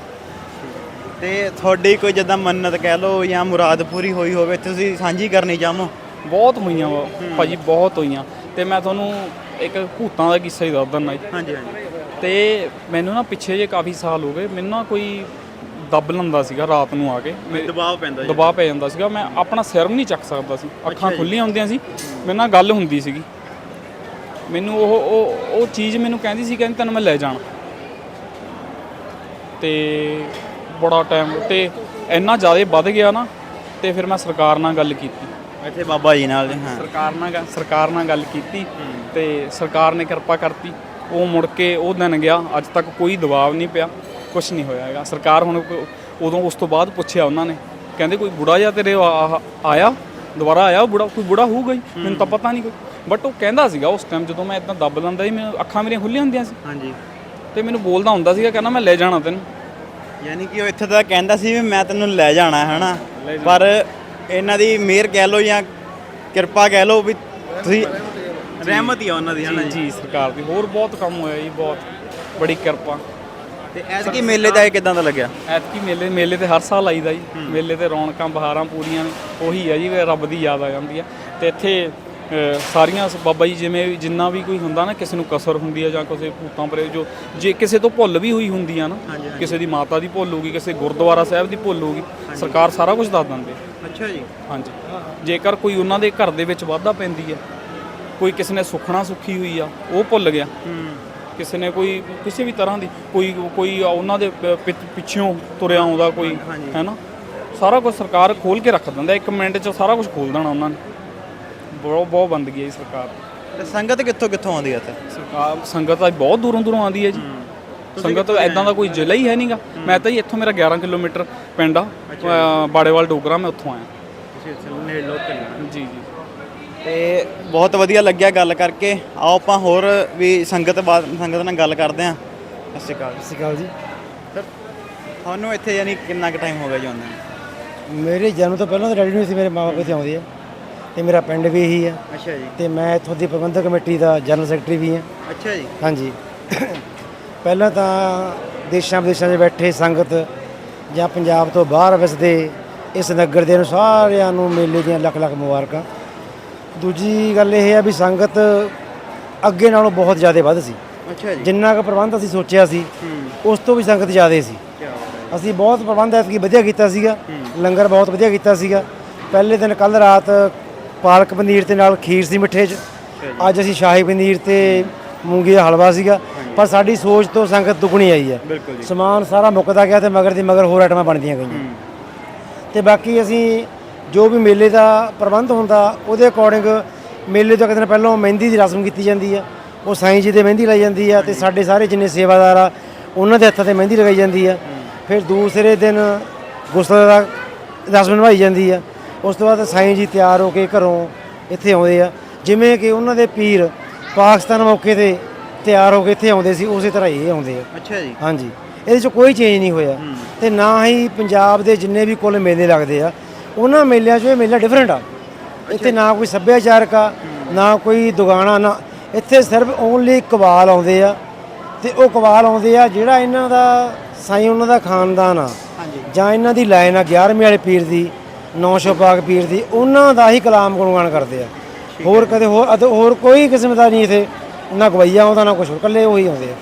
ਤੇ ਤੁਹਾਡੀ ਕੋਈ ਜਿੱਦਾਂ ਮੰਨਤ ਕਹਿ ਲਓ ਜਾਂ ਮੁਰਾਦ ਪੂਰੀ ਹੋਈ ਹੋਵੇ ਤੁਸੀਂ ਸਾਂਝੀ ਕਰਨੀ ਚਾਹੋ ਬਹੁਤ ਹੋਈਆਂ ਵਾ ਭਾਜੀ ਬਹੁਤ ਹੋਈਆਂ। ਤੇ ਮੈਂ ਤੁਹਾਨੂੰ ਇੱਕ ਭੂਤਾਂ ਦਾ ਕਿੱਸਾ ਹੀ ਦੱਸ ਦਿੰਦਾ ਹਾਂਜੀ ਹਾਂਜੀ। ਤੇ ਮੈਨੂੰ ਨਾ ਪਿੱਛੇ ਜੇ ਕਾਫੀ ਸਾਲ ਹੋ ਗਏ ਮੈਨੂੰ ਨਾ ਕੋਈ ਦੱਬ ਲੈਂਦਾ ਸੀਗਾ ਰਾਤ ਨੂੰ ਆ ਕੇ। ਮੇ- ਦਬਾਅ ਪੈਂਦਾ ਜੀ। ਦਬਾਅ ਪੈ ਜਾਂਦਾ ਸੀਗਾ ਮੈਂ ਆਪਣਾ ਸਿਰ ਨਹੀਂ ਚੱਕ ਸਕਦਾ ਸੀ। ਅੱਖਾਂ ਖੁੱਲੀਆਂ ਹੁੰਦੀਆਂ ਸੀ ਮੇਰੇ ਨਾਲ ਗੱਲ ਹੁੰਦੀ ਸੀਗੀ। ਮੈਨੂੰ ਉਹ ਉਹ ਉਹ ਚੀਜ਼ ਮੈਨੂੰ ਕਹਿੰਦੀ ਸੀ ਕਹਿੰਦੀ ਤੈਨੂੰ ਮੈਂ ਲੈ ਜਾਣਾ। ਤੇ ਬੜਾ ਟਾਈਮ ਤੇ ਇੰਨਾ ਜ਼ਿਆਦਾ ਵੱਧ ਗਿਆ ਨਾ ਤੇ ਫਿਰ ਮੈਂ ਸਰਕਾਰ ਨਾਲ ਗੱਲ ਕੀਤੀ। ਇੱਥੇ ਬਾਬਾ ਜੀ ਨਾਲ ਹਾਂ। ਸਰਕਾਰ ਨਾਲ ਗੱਲ- ਸਰਕਾਰ ਨਾਲ ਗੱਲ ਕੀਤੀ ਤੇ ਸਰਕਾਰ ਨੇ ਕਿਰਪਾ ਕਰਤੀ। ਉਹ ਮੁੜ ਕੇ ਉਹ ਦਿਨ ਗਿਆ ਅੱਜ ਤੱਕ ਕੋਈ ਦਬਾਅ ਨਹੀਂ ਪਿਆ ਕੁਝ ਨਹੀਂ ਹੋਇਆ ਹੈਗਾ। ਸਰਕਾਰ ਹੁਣ ਕੋ- ਉਦੋਂ ਉਸ ਤੋਂ ਬਾਅਦ ਪੁੱਛਿਆ ਉਹਨਾਂ ਨੇ ਕਹਿੰਦੇ ਕੋਈ ਬੁੜਾ ਜਾਂ ਤੇਰੇ ਆ- ਆਇਆ? ਦੁਬਾਰਾ ਆਇਆ ਉਹ ਬੁੜਾ? ਕੋਈ ਬੁੜਾ ਹੋਊਗਾ ਹੀ ਮੈਨੂੰ ਤਾਂ ਪਤਾ ਨਹੀਂ ਕੋਈ। ਬਟ ਉਹ ਕਹਿੰਦਾ ਸੀਗਾ ਉਸ ਟਾਈਮ ਜਦੋਂ ਮੈਂ ਇਦਾਂ ਦੱਬ ਲੈਂਦਾ ਸੀ ਮੈਨੂੰ ਅੱਖਾਂ ਮੇਰੀਆਂ ਖੁੱਲੀਆਂ ਹੁੰਦੀਆਂ ਸੀ। ਹਾਂਜੀ। ਤੇ ਮੈਨੂੰ ਬੋਲਦਾ ਹੁੰਦਾ ਸੀਗਾ ਕਹਿੰਦਾ ਮੈਂ ਲੈ ਜਾਣਾ ਤੈਨੂੰ। ਯਾਨੀ ਕਿ ਉਹ ਇੱਥੇ ਤਾਂ ਕਹਿੰਦਾ ਸੀ ਵੀ ਮੈਂ ਤੈਨੂੰ ਲੈ ਜਾਣਾ ਹੈ ਹਨਾ ਪਰ ਇਹਨਾਂ ਦੀ ਮਿਹਰ ਕਹਿ ਲਓ ਜਾਂ ਕਿਰਪਾ ਕਹਿ ਲਓ ਵੀ ਤੁਸੀਂ ਰਹਿਮਤ ਹੀ ਆ ਉਹਨਾਂ ਦੀ ਹਨਾ ਜੀ ਸਰਕਾਰ ਦੀ। ਹੋਰ ਬਹੁਤ ਕੰਮ ਹੋਇਆ ਜੀ ਬਹੁਤ ਬੜੀ ਕਿਰਪਾ। ਤੇ ਐਤਕੀ ਮੇਲੇ ਦਾ ਇਹ ਕਿਦਾਂ ਦਾ ਲੱਗਿਆ? ਐਤਕੀ ਮੇਲੇ ਮੇਲੇ ਤੇ ਹਰ ਸਾਲ ਆਈਦਾ ਜੀ। ਮੇਲੇ ਤੇ ਰੌਣਕਾਂ ਬਹਾਰਾਂ ਪੂਰੀਆਂ ਉਹੀ ਹੈ ਜੀ ਰੱਬ ਦੀ ਯਾਦ ਆ ਜਾਂਦੀ ਹੈ ਤੇ ਇੱਥੇ ਸਾਰੀਆਂ ਬਾਬਾ ਜੀ ਜਿਵੇਂ ਜਿੰਨਾ ਵੀ ਕੋਈ ਹੁੰਦਾ ਨਾ ਕਿਸੇ ਨੂੰ ਕਸਰ ਹੁੰਦੀ ਹੈ ਜਾਂ ਕਿਸੇ ਭੂਤਾਂ ਪਰੇ ਜੋ ਜੇ ਕਿਸੇ ਤੋਂ ਭੁੱਲ ਵੀ ਹੋਈ ਹੁੰਦੀ ਆ ਨਾ ਕਿਸੇ ਦੀ ਮਾਤਾ ਦੀ ਭੁੱਲ ਹੋਊਗੀ ਕਿਸੇ ਗੁਰਦੁਆਰਾ ਸਾਹਿਬ ਦੀ ਭੁੱਲ ਹੋਊਗੀ ਸਰਕਾਰ ਸਾਰਾ ਕੁਝ ਦੱਸ ਦਿੰਦੇ ਅੱਛਾ ਜੀ। ਹਾਂਜੀ। ਜੇਕਰ ਕੋਈ ਉਹਨਾਂ ਦੇ ਘਰ ਦੇ ਵਿੱਚ ਵਾਧਾ ਪੈਂਦੀ ਹੈ ਕੋਈ ਕਿਸੇ ਨੇ ਸੁਖਣਾ ਸੁਖੀ ਹੋਈ ਆ ਉਹ ਭੁੱਲ ਗਿਆ। ਕਿਸੇ ਨੇ ਕੋਈ ਕਿਸੇ ਵੀ ਤਰ੍ਹਾਂ ਦੀ ਕੋਈ ਕੋਈ ਉਹਨਾਂ ਦੇ ਪਿੱਛੋਂ ਤੁਰਿਆ ਆਉਂਦਾ ਕੋਈ ਹੈ ਨਾ ਸਾਰਾ ਕੁਝ ਸਰਕਾਰ ਖੋਲ ਕੇ ਰੱਖ ਦਿੰਦਾ। ਇੱਕ ਮਿੰਟ 'ਚ ਸਾਰਾ ਕੁਝ ਖੋਲ ਦੇਣਾ ਉਹਨਾਂ ਨੇ। ਬਹੁਤ ਬਹੁਤ ਬੰਦਗੀ ਹੈ ਜੀ ਸਰਕਾਰ। ਦੀ। ਤੇ ਸੰਗਤ ਕਿੱਥੋਂ ਕਿੱਥੋਂ ਆਉਂਦੀ ਆ ਇੱਥੇ? ਸਰਕਾਰ ਸੰਗਤ ਤਾਂ ਬਹੁਤ ਦੂਰੋਂ ਦੂਰੋਂ ਆਉਂਦੀ ਹੈ ਜੀ। ਸੰਗਤ ਐਦਾਂ ਦਾ ਕੋਈ ਜ਼ਿਲ੍ਹਾ ਹੀ ਹੈ ਨਹੀਂਗਾ। ਮੈਂ ਤਾਂ ਜੀ ਇੱਥੋਂ ਮੇਰਾ 11 ਕਿਲੋਮੀਟਰ ਪਿੰਡ ਆ। ਅ, ਬਾੜੇਵਾਲ ਡੋਗਰਾ ਮੈਂ ਉੱਥੋਂ ਆਇਆ। ਤੁਸੀਂ ਇੱਥੇ ਨੇੜ ਲੋਕਲ ਜੀ ਜੀ। ਤੇ ਬਹੁਤ ਵਧੀਆ ਲੱਗਿਆ ਗੱਲ ਕਰਕੇ। ਆਓ ਆਪਾਂ ਹੋਰ ਵੀ ਸੰਗਤ ਸੰਗਤ ਨਾਲ ਗੱਲ ਕਰਦੇ ਆਂ ਸਤਿ ਸ਼੍ਰੀ ਅਕਾਲ। ਸਤਿ ਸ਼੍ਰੀ ਅਕਾਲ ਜੀ। ਸਰ ਤੁਹਾਨੂੰ ਇੱਥੇ ਯਾਨੀ ਕਿੰਨਾ ਕੁ ਟਾਈਮ ਹੋ ਗਿਆ ਜੀ ਆਉਂਦੇ ਨੂੰ? ਮੇਰੇ ਜਨਮ ਤੋਂ ਪਹਿਲਾਂ ਤਾਂ ਡੈਡੀ ਨੂੰ ਸੀ ਮੇਰੇ ਮਾਪੇ ਇੱਥੇ ਆਉਂਦੇ ਆ। ਤੇ ਮੇਰਾ ਪਿੰਡ ਵੀ ਇਹੀ ਆ। ਅੱਛਾ ਜੀ। ਤੇ ਮੈਂ ਇੱਥੋਂ ਦੀ ਪ੍ਰਬੰਧਕ ਕਮੇਟੀ ਦਾ ਜਨਰਲ ਸੈਕਟਰੀ ਵੀ ਹਾਂ ਅੱਛਾ ਜੀ। ਹਾਂਜੀ। ਪਹਿਲਾਂ ਤਾਂ ਦੇਸ਼ਾਂ ਵਿਦੇਸ਼ਾਂ 'ਚ ਬੈਠੇ ਸੰਗਤ ਜਾਂ ਪੰਜਾਬ ਤੋਂ ਬਾਹਰ ਵਸਦੇ ਇਸ ਨਗਰ ਦੇ ਨੂੰ ਸਾਰਿਆਂ ਨੂੰ ਮੇਲੇ ਦੀਆਂ ਲੱਖ ਲੱਖ ਮੁਬਾਰਕਾਂ। ਦੂਜੀ ਗੱਲ ਇਹ ਹੈ ਵੀ ਸੰਗਤ ਅੱਗੇ ਨਾਲੋਂ ਬਹੁਤ ਜ਼ਿਆਦਾ ਵੱਧ ਸੀ। ਅੱਛਾ ਜੀ। ਜਿੰਨਾ ਕੁ ਪ੍ਰਬੰਧ ਅਸੀਂ ਸੋਚਿਆ ਸੀ ਉਸ ਤੋਂ ਵੀ ਸੰਗਤ ਜ਼ਿਆਦਾ ਸੀ। ਅਸੀਂ ਬਹੁਤ ਪ੍ਰਬੰਧ ਐਤਕੀ ਵਧੀਆ ਕੀਤਾ ਸੀਗਾ। ਲੰਗਰ ਬਹੁਤ ਵਧੀਆ ਕੀਤਾ ਸੀਗਾ। ਪਹਿਲੇ ਦਿਨ ਕੱਲ ਰਾਤ ਪਾਲਕ ਪਨੀਰ ਤੇ ਨਾਲ ਖੀਰ ਸੀ ਮਿੱਠੇ 'ਚ। ਅੱਜ ਅਸੀਂ ਸ਼ਾਹੀ ਪਨੀਰ ਤੇ ਮੂੰਗੀ ਦਾ ਹਲਵਾ ਸੀਗਾ। ਪਰ ਸਾਡੀ ਸੋਚ ਤੋਂ ਸੰਗਤ ਦੁੱਗਣੀ ਆਈ ਹੈ। ਸਮਾਨ ਸਾਰਾ ਮੁੱਕਦਾ ਗਿਆ ਤੇ ਮਗਰ ਦੀ ਮਗਰ ਹੋਰ ਆਈਟਮਾਂ ਬਣਦੀਆਂ ਗਈਆਂ। ਤੇ ਬਾਕੀ ਅਸੀਂ ਜੋ ਵੀ ਮੇਲੇ ਦਾ ਪ੍ਰਬੰਧ ਹੁੰਦਾ ਉਹਦੇ ਅਕੋਰਡਿੰਗ ਮੇਲੇ ਤੋਂ ਇੱਕ ਦਿਨ ਪਹਿਲਾਂ ਮਹਿੰਦੀ ਦੀ ਰਸਮ ਕੀਤੀ ਜਾਂਦੀ ਆ ਉਹ ਸਾਈਂ ਜੀ ਦੇ ਮਹਿੰਦੀ ਲਾਈ ਜਾਂਦੀ ਆ ਤੇ ਸਾਡੇ ਸਾਰੇ ਜਿੰਨੇ ਸੇਵਾਦਾਰ ਆ ਉਹਨਾਂ ਦੇ ਹੱਥਾਂ ਤੇ ਮਹਿੰਦੀ ਲਗਾਈ ਜਾਂਦੀ ਆ ਫਿਰ ਦੂਸਰੇ ਦਿਨ ਗੁਸਲ ਦਾ ਰਸਮ ਨਿਭਾਈ ਜਾਂਦੀ ਆ ਉਸ ਤੋਂ ਬਾਅਦ ਸਾਈਂ ਜੀ ਤਿਆਰ ਹੋ ਕੇ ਘਰੋਂ ਇੱਥੇ ਆਉਂਦੇ ਆ। ਜਿਵੇਂ ਕਿ ਉਹਨਾਂ ਦੇ ਪੀਰ ਪਾਕਿਸਤਾਨ ਮੌਕੇ ਤੇ ਤਿਆਰ ਹੋ ਕੇ ਇੱਥੇ ਆਉਂਦੇ ਸੀ ਉਸੇ ਤਰ੍ਹਾਂ ਹੀ ਇਹ ਆਉਂਦੇ ਆ। ਅੱਛਾ ਜੀ। ਹਾਂਜੀ। ਇਹਦੇ 'ਚ ਕੋਈ ਚੇਂਜ ਨਹੀਂ ਹੋਇਆ। ਤੇ ਨਾ ਹੀ ਪੰਜਾਬ ਦੇ ਜਿੰਨੇ ਵੀ ਕੁੱਲ ਮੇਲੇ ਲੱਗਦੇ ਆ ਉਹਨਾਂ ਮੇਲਿਆਂ 'ਚੋਂ ਇਹ ਮੇਲਾ ਡਿਫਰੈਂਟ ਆ। ਇੱਥੇ ਨਾ ਕੋਈ ਸੱਭਿਆਚਾਰਕ ਆ ਨਾ ਕੋਈ ਦੁਗਾਣਾ ਨਾ ਇੱਥੇ ਸਿਰਫ ਓਨਲੀ ਕਵਾਲ ਆਉਂਦੇ ਆ। ਤੇ ਉਹ ਕਵਾਲ ਆਉਂਦੇ ਆ ਜਿਹੜਾ ਇਹਨਾਂ ਦਾ ਸਾਈਂ ਉਹਨਾਂ ਦਾ ਖਾਨਦਾਨ ਆ। ਜਾਂ ਇਹਨਾਂ ਦੀ ਲਾਈਨ ਆ 11ਵੇਂ ਵਾਲੇ ਪੀਰ ਦੀ। ਨੌ ਪਾਕ ਪੀਰ ਦੀ ਉਹਨਾਂ ਦਾ ਹੀ ਕਲਾਮ ਗੁਣਗਾਨ ਕਰਦੇ ਆ। ਹੋਰ ਕਦੇ ਹੋਰ ਅਤੇ ਹੋਰ ਕੋਈ ਕਿਸਮ ਦਾ ਨਹੀਂ ਇਥੇ ਨਾ ਗਵਈਆ ਆਉਂਦਾ ਨਾ ਕੁਝ ਇਕੱਲੇ ਉਹੀ ਆਉਂਦੇ ਆ।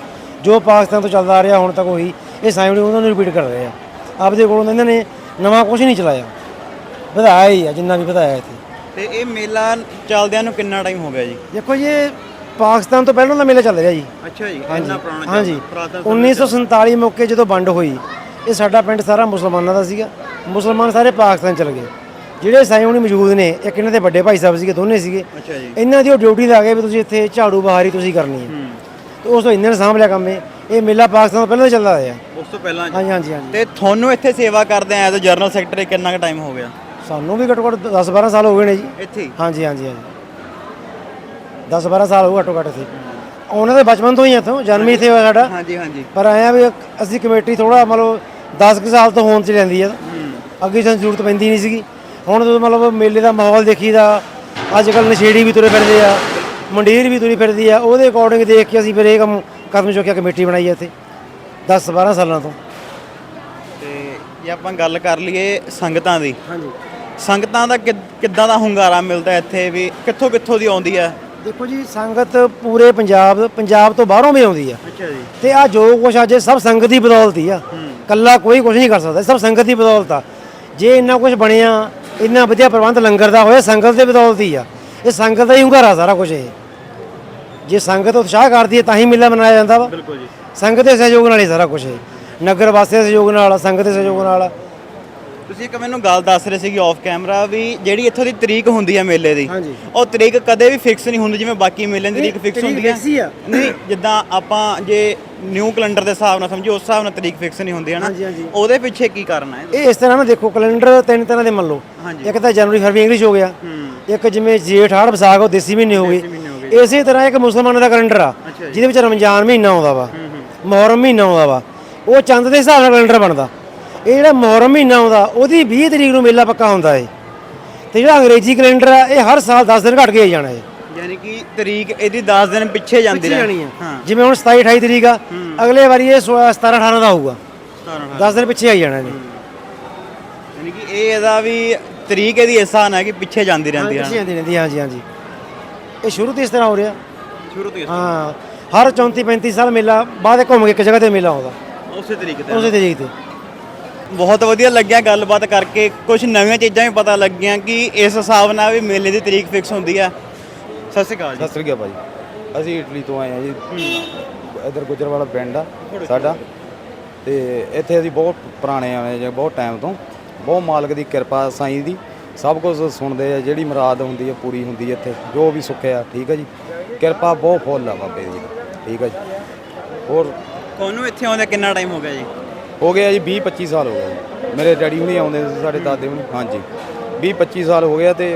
ਜੋ ਪਾਕਿਸਤਾਨ ਤੋਂ ਚੱਲਦਾ ਆ ਰਿਹਾ ਹੁਣ ਤੱਕ ਉਹੀ ਇਹ ਸਾਈਂ ਉਹਨਾਂ ਨੂੰ ਰਿਪੀਟ ਕਰ ਰਹੇ ਆ। ਆਪਦੇ ਕੋਲੋਂ ਇਹਨਾਂ ਨੇ ਨਵਾਂ ਕੁਝ ਨਹੀਂ ਚਲਾਇਆ। ਵਧਾਇਆ ਹੀ ਆ ਜਿੰਨਾ ਵੀ ਵਧਾਇਆ ਇੱਥੇ। ਤੇ ਇਹ ਮੇਲਾ ਚੱਲਦਿਆਂ ਨੂੰ ਕਿੰਨਾ ਟਾਈਮ ਹੋ ਗਿਆ ਜੀ? ਦੇਖੋ ਜੀ ਇਹ ਪਾਕਿਸਤਾਨ ਤੋਂ ਪਹਿਲਾਂ ਦਾ ਮੇਲਾ ਚੱਲ ਰਿਹਾ ਜੀ। ਅੱਛਾ ਜੀ ਇੰਨਾ ਪੁਰਾਣਾ ਹਾਂਜੀ। ਪੁਰਾਤਨ ਸਮੇਂ 1947 ਮੌਕੇ ਜਦੋਂ ਵੰਡ ਹੋਈ ਇਹ ਸਾਡਾ ਪਿੰਡ ਸਾਰਾ ਮੁਸਲਮਾਨਾਂ ਦਾ ਸੀਗਾ। ਮੁਸਲਮਾਨ ਸਾਰੇ ਪਾਕਿਸਤਾਨ ਚਲੇ ਗਏ। ਜਿਹੜੇ ਸਾਈਂ ਹੁਣੀ ਮੌਜੂਦ ਨੇ ਇੱਕ ਇਹਨਾਂ ਦੇ ਵੱਡੇ ਭਾਈ ਸਾਹਿਬ ਸੀਗੇ ਦੋਨੇ ਸੀਗੇ। ਅੱਛਾ ਜੀ। ਇਹਨਾਂ ਦੀ ਉਹ ਡਿਊਟੀ ਤੇ ਆ ਗਏ ਵੀ ਤੁਸੀਂ ਇੱਥੇ ਝਾੜੂ ਬਹਾਰੀ ਤੁਸੀਂ ਕਰਨੀ ਹੈ। ਤੇ ਉਸ ਤੋਂ ਇਹਨਾਂ ਨੇ ਸਾਂਭ ਲਿਆ ਕੰਮ ਇਹ। ਇਹ ਮੇਲਾ ਪਾਕਿਸਤਾਨ ਤੋਂ ਪਹਿਲਾਂ ਚੱਲਦਾ ਰਿਹਾ। ਉਸ ਤੋਂ ਪਹਿਲਾਂ। ਹਾਂਜੀ ਹਾਂਜੀ ਹਾਂਜੀ। ਤੇ ਤੁਹਾਨੂੰ ਇੱਥੇ ਸੇਵਾ ਕਰਦੇ ਆ ਐਜ਼ ਜਰਨਲ ਸੈਕਟਰੀ ਕਿੰਨਾ ਕੁ ਟਾਈਮ ਹੋ ਗਿਆ? ਸਾਨੂੰ ਵੀ ਘੱਟੋ ਘੱਟ 10 12 ਸਾਲ ਹੋ ਗਏ ਨੇ ਜੀ। ਇੱਥੇ ਹੀ? ਹਾਂਜੀ ਹਾਂਜੀ ਹਾਂਜੀ। 10 12 ਸਾਲ ਹੋ ਘੱਟੋ ਘੱਟ ਸੀ ਉਹਨਾਂ ਦੇ ਬਚਪਨ ਤੋਂ ਹੀ ਇੱਥੋਂ। ਜਨਮ ਹੀ ਇੱਥੇ ਹੋਇਆ ਸਾਡਾ। ਹਾਂਜੀ ਹਾਂਜੀ। ਪਰ ਆਇਆ ਵੀ ਅਸੀਂ ਕਮੇਟੀ ਥੋੜਾ ਮਤਲਬ 10 ਕੁ ਸਾਲ ਤੋਂ ਹੋਣ ਚ ਲੈਂਦੀ ਆ। ਅੱਗੇ ਸਾਨੂੰ ਜ਼ਰੂਰਤ ਪੈਂਦੀ ਨਹੀਂ ਸੀਗੀ। ਹੁਣ ਜਦੋਂ ਮਤਲਬ ਮੇਲੇ ਦਾ ਮਾਹੌਲ ਦੇਖੀਦਾ ਅੱਜ ਕੱਲ ਨਸ਼ੇੜੀ ਵੀ ਤੁਰੇ ਫਿਰਦੇ ਆ ਮੰਡੀਰ ਵੀ ਤੁਰੀ ਫਿਰਦੀ ਆ ਉਹਦੇ ਅਕੋਰਡਿੰਗ ਦੇਖ ਕੇ ਅਸੀਂ ਫਿਰ ਇਹ ਕੰਮ ਕਦਮ ਚੁੱਕਿਆ ਕਮੇਟੀ ਬਣਾਈ ਆ ਇੱਥੇ 10 12 ਸਾਲਾਂ ਤੋਂ। ਤੇ ਜੇ ਆਪਾਂ ਗੱਲ ਕਰ ਲਈਏ ਸੰਗਤਾਂ ਦੀ ਹਾਂਜੀ। ਸੰਗਤਾਂ ਦਾ ਕਿ- ਕਿੱਦਾਂ ਦਾ ਹੁੰਗਾਰਾ ਮਿਲਦਾ ਇੱਥੇ ਵੀ ਕਿੱਥੋਂ ਕਿੱਥੋਂ ਦੀ ਆਉਂਦੀ ਹੈ ਦੇਖੋ ਜੀ ਸੰਗਤ ਪੂਰੇ ਪੰਜਾਬ ਪੰਜਾਬ ਤੋਂ ਬਾਹਰੋਂ ਵੀ ਆਉਂਦੀ ਆ। ਅੱਛਾ ਜੀ। ਤੇ ਆ ਜੋ ਕੁਛ ਅੱਜ ਇਹ ਸਭ ਸੰਗਤ ਦੀ ਬਦੌਲਤ ਹੀ। ਆ ਕੱਲਾ ਕੋਈ ਕੁਝ ਨਹੀਂ ਕਰ ਸਕਦਾ ਸਭ ਸੰਗਤ ਦੀ ਬਦੌਲਤ ਆ। ਜੇ ਇੰਨਾ ਕੁਝ ਬਣਿਆ ਇੰਨਾ ਵਧੀਆ ਪ੍ਰਬੰਧ ਲੰਗਰ ਦਾ ਹੋਇਆ ਸੰਗਤ ਦੇ ਬਦੌਲਤ ਹੀ ਆ। ਇਹ ਸੰਗਤ ਦਾ ਹੀ ਹੁੰਗਾਰਾ ਸਾਰਾ ਕੁਝ ਇਹ। ਜੇ ਸੰਗਤ ਉਤਸ਼ਾਹ ਕਰਦੀ ਹੈ ਤਾਂ ਹੀ ਮੇਲਾ ਮਨਾਇਆ ਜਾਂਦਾ ਵਾ। ਬਿਲਕੁਲ ਜੀ। ਸੰਗਤ ਦੇ ਸਹਿਯੋਗ ਨਾਲ ਹੀ ਸਾਰਾ ਕੁਝ ਇਹ। ਨਗਰ ਵਾਸੀਆਂ ਦੇ ਸਹਿਯੋਗ ਨਾਲ ਸੰਗਤ ਦੇ ਸਹਿਯੋਗ ਨਾਲ। ਤੁਸੀਂ ਇੱਕ ਮੈਨੂੰ ਗੱਲ ਦੱਸ ਰਹੇ ਸੀਗੇ ਆਫ ਕੈਮਰਾ ਵੀ ਜਿਹੜੀ ਇੱਥੋਂ ਦੀ ਤਰੀਕ ਹੁੰਦੀ ਹੈ ਮੇਲੇ ਦੀ ਹਾਂਜੀ। ਉਹ ਤਰੀਕ ਕਦੇ ਵੀ ਫਿਕਸ ਨਹੀਂ ਹੁੰਦੀ ਜਿਵੇਂ ਬਾਕੀ ਮੇਲਿਆਂ ਦੀ ਤਰੀਕ ਫਿਕਸ ਤਰੀਕ ਹੁੰਦੀ ਹੈ fix ਹੀ ਆ। ਨਹੀਂ ਜਿੱਦਾਂ ਆਪਾਂ ਜੇ ਨਿਊ ਕੈਲੰਡਰ ਦੇ ਹਿਸਾਬ ਨਾਲ ਸਮਝੋ ਉਸ ਹਿਸਾਬ ਨਾਲ ਤਰੀਕ ਫਿਕਸ ਨਹੀਂ ਹੁੰਦੀ ਹੈ ਨਾ ਹਾਂਜੀ, ਹਾਂਜੀ। ਉਹਦੇ ਪਿੱਛੇ ਕੀ ਕਾਰਨ ਹੈ ਇਹ ਇਸ ਤਰ੍ਹਾਂ ਨਾ ਦੇਖੋ ਕੈਲੰਡਰ ਤਿੰਨ ਤਰ੍ਹਾਂ ਦੇ ਮੰਨ ਲਓ। ਹਾਂਜੀ। ਇੱਕ ਤਾਂ ਜਨਵਰੀ ਫਰਵਰੀ ਇੰਗਲਿਸ਼ ਹੋ ਗਿਆ। ਇੱਕ ਜਿਵੇਂ ਜੇਠ ਹਾੜ ਵਿਸਾਖ ਉਹ ਦੇਸੀ ਮਹੀਨੇ ਹੋ ਮਹੀਨੇ ਗਏ। ਇਸੇ ਤਰ੍ਹਾਂ ਇੱਕ ਮੁਸਲਮਾਨਾਂ ਦਾ ਕੈਲੰਡਰ ਆ ਅੱਛਾ ਜੀ। ਜਿਹਦੇ ਵਿੱਚ ਰਮਜ਼ਾਨ ਮਹੀਨਾ ਆਉਂਦਾ ਵਾ ਮੁਹਰਮ ਮਹੀਨਾ ਆਉਂਦਾ ਵਾ। ਉਹ ਚੰਦ ਦੇ ਹਿਸਾਬ ਨਾਲ ਕੈਲੰਡਰ ਬਣਦਾ। ਇਹ ਜਿਹੜਾ ਮੁਹਰਮ ਮਹੀਨਾ ਆਉਂਦਾ ਉਹਦੀ 20 ਤਰੀਕ ਨੂੰ ਮੇਲਾ ਪੱਕਾ ਹੁੰਦਾ ਏ। ਤੇ ਜਿਹੜਾ ਅੰਗਰੇਜ਼ੀ ਕੈਲੰਡਰ ਆ ਇਹ ਹਰ ਸਾਲ 10 ਦਿਨ ਘਟ ਕੇ ਜਾਣਾ ਏ। ਯਾਨੀ ਕਿ ਤਰੀਕ ਇਹਦੀ 10 ਦਿਨ ਪਿੱਛੇ ਜਾਂਦੀ ਹੈ। ਜਿਵੇਂ ਹੁਣ 27 28 ਤਰੀਕ ਆ ਅਗਲੇ ਵਾਰੀ ਇਹ 17 18 ਦਾ ਹੋਊਗਾ। 10 ਦਿਨ ਪਿੱਛੇ ਆਈ ਜਾਣਾ ਜੀ ਯਾਨੀ ਕਿ ਇਹ ਇਹਦਾ ਵੀ ਤਰੀਕ ਇਹਦੀ ਨਾਲ ਹੈ ਕਿ ਪਿੱਛੇ ਜਾਂਦੀ ਰਹਿੰਦੀ ਪਿੱਛੇ ਹੈ ਜਾਂਦੀ ਰਹਿੰਦੀ ਹਾਂਜੀ ਹਾਂਜੀ। ਇਹ ਸ਼ੁਰੂ ਤੋਂ ਇਸ ਤਰ੍ਹਾਂ ਹੋ ਰਿਹਾ। ਸ਼ੁਰੂ ਤੋਂ ਹਾਂ ਹਰ 34 35 ਸਾਲ ਮੇਲਾ ਬਾਅਦ ਘੁੰਮ ਕੇ ਇੱਕ ਜਗ੍ਹਾ ਤੇ ਮੇਲਾ ਆਉਂਦਾ। ਉਸੇ ਤਰੀਕੇ ਤੇ। ਉਸੇ ਤਰੀਕ ਤੇ। ਬਹੁਤ ਵਧੀਆ ਲੱਗਿਆ ਗੱਲਬਾਤ ਕਰਕੇ। ਕੁਝ ਨਵੀਆਂ ਚੀਜ਼ਾਂ ਵੀ ਪਤਾ ਲੱਗੀਆਂ ਕਿ ਇਸ ਹਿਸਾਬ ਨਾਲ ਵੀ ਮੇਲੇ ਦੀ ਤਰੀਕ ਫਿਕਸ ਹੁੰਦੀ ਆ। ਸਤਿ ਸ਼੍ਰੀ ਅਕਾਲ ਜੀ। ਸਤਿ ਸ੍ਰੀ ਅਕਾਲ ਭਾਜੀ ਅਸੀਂ ਇਟਲੀ ਤੋਂ ਆਏ ਆ ਜੀ। ਇਧਰ ਗੁਜਰਵਾਲਾ ਪਿੰਡ ਆ ਸਾਡਾ। ਤੇ ਇੱਥੇ ਅਸੀਂ ਬਹੁਤ ਪੁਰਾਣੇ ਆਏ ਜੀ ਬਹੁਤ ਟਾਈਮ ਤੋਂ। ਬਹੁਤ ਮਾਲਕ ਦੀ ਕਿਰਪਾ ਸਾਈਂ ਦੀ। ਸਭ ਕੁਝ ਸੁਣਦੇ ਆ ਜਿਹੜੀ ਮੁਰਾਦ ਹੁੰਦੀ ਹੈ ਪੂਰੀ ਹੁੰਦੀ ਹੈ ਇੱਥੇ। ਜੋ ਵੀ ਸੁੱਖਿਆ ਠੀਕ ਹੈ ਜੀ। ਕਿਰਪਾ ਬਹੁਤ ਫੁੱਲ ਆ ਬਾਬੇ ਦੀ। ਠੀਕ ਹੈ ਜੀ। ਹੋਰ? ਤੁਹਾਨੂੰ ਇੱਥੇ ਆਉਂਦੇ ਕਿੰਨਾ ਟਾਈਮ ਹੋ ਗਿਆ ਜੀ? ਹੋ ਗਿਆ ਜੀ 20 25 ਸਾਲ ਹੋ ਗਏ। ਮੇਰੇ ਡੈਡੀ ਹੁਣੀ ਆਉਂਦੇ ਸੀ ਸਾਡੇ ਦਾਦੇ ਹੁਣੀ ਹਾਂਜੀ। 20 25 ਸਾਲ ਹੋ ਗਿਆ ਤੇ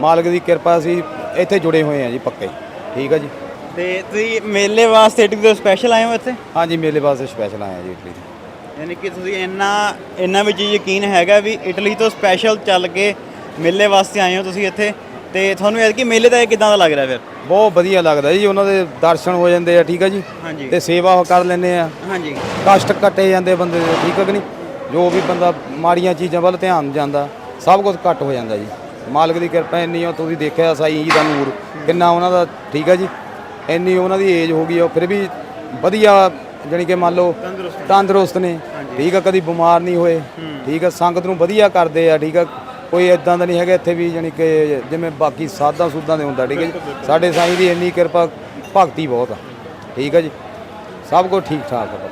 ਮਾਲਕ ਦੀ ਕਿਰਪਾ ਅਸੀਂ ਇੱਥੇ ਜੁੜੇ ਹੋਏ ਆ ਜੀ ਪੱਕੇ। ਠੀਕ ਹੈ ਜੀ। ਤੇ ਤੁਸੀਂ ਮੇਲੇ ਵਾਸਤੇ ਇਟਲੀ ਤੋਂ ਸਪੈਸ਼ਲ ਆਏ ਹੋ ਇੱਥੇ? ਹਾਂਜੀ ਮੇਲੇ ਵਾਸਤੇ ਸਪੈਸ਼ਲ ਆਏ ਆ ਜੀ ਇਟਲੀ ਤੋਂ। ਯਾਨੀ ਕਿ ਤੁਸੀਂ ਇੰਨਾ ਇੰਨਾ ਵਿੱਚ ਯਕੀਨ ਹੈਗਾ ਵੀ ਇਟਲੀ ਤੋਂ ਸਪੈਸ਼ਲ ਚੱਲ ਕੇ ਮੇਲੇ ਵਾਸਤੇ ਆਏ ਹੋ ਤੁਸੀਂ ਇੱਥੇ। ਤੇ ਤੁਹਾਨੂੰ ਇਹ ਕਿ ਮੇਲੇ ਦਾ ਇਹ ਕਿਦਾਂ ਦਾ ਲੱਗ ਰਿਹਾ ਫਿਰ? ਬਹੁਤ ਵਧੀਆ ਲੱਗਦਾ ਜੀ ਉਹਨਾਂ ਦੇ ਦਰਸ਼ਨ ਹੋ ਜਾਂਦੇ ਆ ਠੀਕ ਆ ਜੀ? ਹਾਂਜੀ। ਤੇ ਸੇਵਾ ਕਰ ਲੈਂਦੇ ਆ। ਹਾਂਜੀ। ਕਸ਼ਟ ਕੱਟੇ ਜਾਂਦੇ ਬੰਦੇ ਦੇ ਠੀਕ ਆ ਕਿ ਨਹੀਂ? ਜੋ ਵੀ ਬੰਦਾ ਮਾੜੀਆਂ ਚੀਜ਼ਾਂ ਵੱਲ ਧਿਆਨ ਜਾਂਦਾ ਸਭ ਕੁਝ ਘੱਟ ਹੋ ਜਾਂਦਾ ਜੀ। ਮਾਲਕ ਦੀ ਕਿਰਪਾ ਇੰਨੀ ਆ ਤੁਸੀਂ ਦੇਖਿਆ ਸਾਈਂ ਜੀ ਦਾ ਨੂਰ ਕਿੰਨਾ ਉਹਨਾਂ ਦਾ ਠੀਕ ਆ ਜੀ? ਇੰਨੀ ਉਹਨਾਂ ਦੀ ਏਜ ਹੋ ਗਈ ਆ ਫਿਰ ਵੀ ਵਧੀਆ ਜਾਣੀ ਕਿ ਮੰਨ ਲਓ ਤੰਦਰੁਸਤ ਨੇ। ਠੀਕ ਆ ਕਦੀ ਬਿਮਾਰ ਨਹੀਂ ਹੋਏ ਠੀਕ ਆ ਸੰਗਤ ਨੂੰ ਵਧੀਆ ਕਰਦੇ ਆ ਠੀਕ ਆ। ਕੋਈ ਇਦਾਂ ਦਾ ਨਹੀਂ ਹੈਗਾ ਇੱਥੇ ਵੀ ਜਾਣੀ ਕਿ ਜਿਵੇਂ ਬਾਕੀ ਸਾਦਾ ਸੂਦਾਂ ਦੇ ਹੁੰਦਾ ਠੀਕ ਹੈ ਜੀ? ਸਾਡੇ ਸਾਈਂ ਦੀ ਇੰਨੀ ਕਿਰਪਾ ਭਗਤੀ ਬਹੁਤ ਆ ਠੀਕ ਆ ਜੀ? ਸਭ ਕੁਝ ਠੀਕ ਠਾਕ ਆ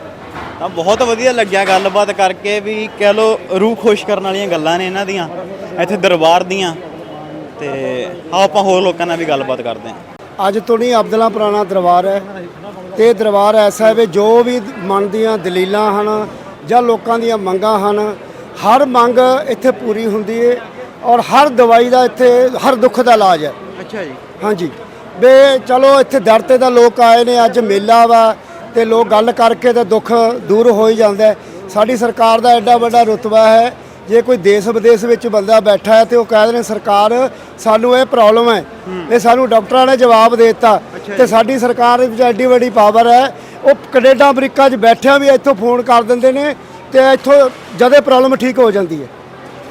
ਤਾਂ ਬਹੁਤ ਵਧੀਆ ਲੱਗਿਆ ਗੱਲਬਾਤ ਕਰਕੇ ਵੀ ਕਹਿ ਲੋ ਰੂਹ ਖੁਸ਼ ਕਰਨ ਵਾਲੀਆਂ ਗੱਲਾਂ ਨੇ ਇਹਨਾਂ ਦੀਆਂ ਇੱਥੇ ਦਰਬਾਰ ਦੀਆਂ ਤੇ ਆਓ ਆਪਾਂ ਹੋਰ ਲੋਕਾਂ ਨਾਲ ਵੀ ਗੱਲਬਾਤ ਕਰਦੇ ਹਾਂ। ਅੱਜ ਤੋਂ ਨਹੀਂ ਅਬਦੁੱਲਾ ਪੁਰਾਣਾ ਦਰਬਾਰ ਹੈ। ਤੇ ਦਰਬਾਰ ਐਸਾ ਹੈ ਵੀ ਜੋ ਵੀ ਮਨ ਦੀਆਂ ਦਲੀਲਾਂ ਹਨ ਜਾਂ ਲੋਕਾਂ ਦੀਆਂ ਮੰਗਾਂ ਹਨ ਹਰ ਮੰਗ ਇੱਥੇ ਪੂਰੀ ਹੁੰਦੀ ਹੈ ਔਰ ਹਰ ਦਵਾਈ ਦਾ ਇੱਥੇ ਹਰ ਦੁੱਖ ਦਾ ਇਲਾਜ ਹੈ। ਅੱਛਾ ਜੀ। ਹਾਂਜੀ। ਵੇ ਚਲੋ ਇੱਥੇ ਦਰ ਤੇ ਦਾ ਲੋਕ ਆਏ ਨੇ ਅੱਜ ਮੇਲਾ ਵਾ ਤੇ ਲੋਕ ਗੱਲ ਕਰਕੇ ਤੇ ਦੁੱਖ ਦੂਰ ਹੋ ਹੀ ਜਾਂਦਾ ਹੈ। ਸਾਡੀ ਸਰਕਾਰ ਦਾ ਐਡਾ ਵੱਡਾ ਰੁਤਬਾ ਹੈ। ਜੇ ਕੋਈ ਦੇਸ਼ ਵਿਦੇਸ਼ ਵਿੱਚ ਬੰਦਾ ਬੈਠਾ ਹੈ ਤੇ ਉਹ ਕਹਿੰਦੇ ਨੇ ਸਰਕਾਰ ਸਾਨੂੰ ਇਹ ਪ੍ਰੋਬਲਮ ਹੈ। ਇਹ ਸਾਨੂੰ ਡਾਕਟਰਾਂ ਨੇ ਜਵਾਬ ਦੇ ਦਿੱਤਾ। ਤੇ ਸਾਡੀ ਸਰਕਾਰ ਦੇ ਵਿੱਚ ਐਡੀ ਵੱਡੀ ਪਾਵਰ ਹੈ। ਉਹ ਕੈਨੇਡਾ ਅਮਰੀਕਾ 'ਚ ਬੈਠਿਆਂ ਵੀ ਇੱਥੋਂ ਫੋਨ ਕਰ ਦਿੰਦੇ ਨੇ ਤੇ ਇੱਥੋਂ ਜਦੇ ਪ੍ਰੋਬਲਮ ਠੀਕ ਹੋ ਜਾਂਦੀ ਹੈ।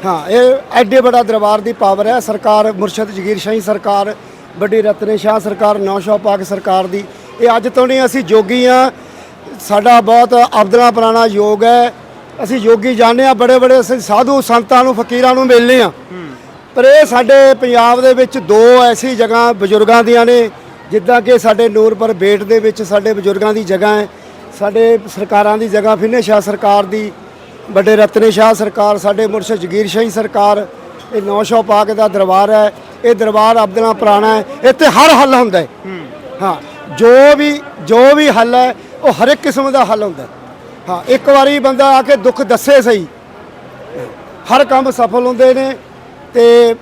ਹਾਂ, ਇਹ ਐਡੇ ਬੜਾ ਦਰਬਾਰ ਦੀ ਪਾਵਰ ਹੈ। ਸਰਕਾਰ ਮੁਰਸ਼ਦ ਜਗੀਰ ਸ਼ਾਹੀ ਸਰਕਾਰ, ਵੱਡੀ ਰਤਨੇ ਸ਼ਾਹ ਸਰਕਾਰ ਨੌਸ਼ਾ ਪਾਕ ਸਰਕਾਰ ਦੀ। ਇਹ ਅੱਜ ਤੋਂ ਨਹੀਂ, ਅਸੀਂ ਜੋਗੀ ਆ ਸਾਡਾ ਬਹੁਤ ਅਬਦਲਾ ਪੁਰਾਣਾ ਯੋਗ ਹੈ। ਅਸੀਂ ਯੋਗੀ ਜਾਣਦੇ ਆ ਬੜੇ ਬੜੇ ਅਸੀਂ ਸਾਧੂ ਸੰਤਾਂ ਨੂੰ, ਫਕੀਰਾਂ ਨੂੰ ਮਿਲਨੇ ਆ ਪਰ ਇਹ ਸਾਡੇ ਪੰਜਾਬ ਦੇ ਵਿੱਚ ਦੋ ਐਸੀ ਜਗ੍ਹਾ ਬਜ਼ੁਰਗਾਂ ਦੀਆਂ ਨੇ, ਜਿੱਦਾਂ ਕਿ ਸਾਡੇ ਨੂਰਪੁਰ ਬੇਟ ਦੇ ਵਿੱਚ ਸਾਡੇ ਬਜ਼ੁਰਗਾਂ ਦੀ ਜਗ੍ਹਾ ਹੈ। ਸਾਡੇ ਸਰਕਾਰਾਂ ਦੀ ਜਗ੍ਹਾ ਫਿਨੇ ਸ਼ਾਹ ਸਰਕਾਰ ਦੀ, ਵੱਡੇ ਰਤਨੇ ਸ਼ਾਹ ਸਰਕਾਰ, ਸਾਡੇ ਮੁਰਸ਼ਦ ਜਗੀਰ ਸ਼ਾਹੀ ਸਰਕਾਰ, ਇਹ ਨੌਸ਼ਾ ਪਾਕ ਦਾ ਦਰਬਾਰ ਹੈ, ਇਹ ਦਰਬਾਰ ਅਬਦੁੱਲਾ ਪੁਰਾਣਾ ਹੈ, ਇੱਥੇ ਹਰ ਹੱਲ ਹੁੰਦਾ ਹੈ। ਹਾਂ, ਜੋ ਵੀ ਜੋ ਵੀ ਹੱਲ ਹੈ, ਉਹ ਹਰ ਇੱਕ ਕਿਸਮ ਦਾ ਹੱਲ ਹੁੰਦਾ ਹਾਂ, ਇੱਕ ਵਾਰੀ ਬੰਦਾ ਆ ਕੇ ਦੁੱਖ ਦੱਸੇ ਸਹੀ, ਹਰ ਕੰਮ ਸਫਲ ਹੁੰਦੇ ਨੇ ਤੇ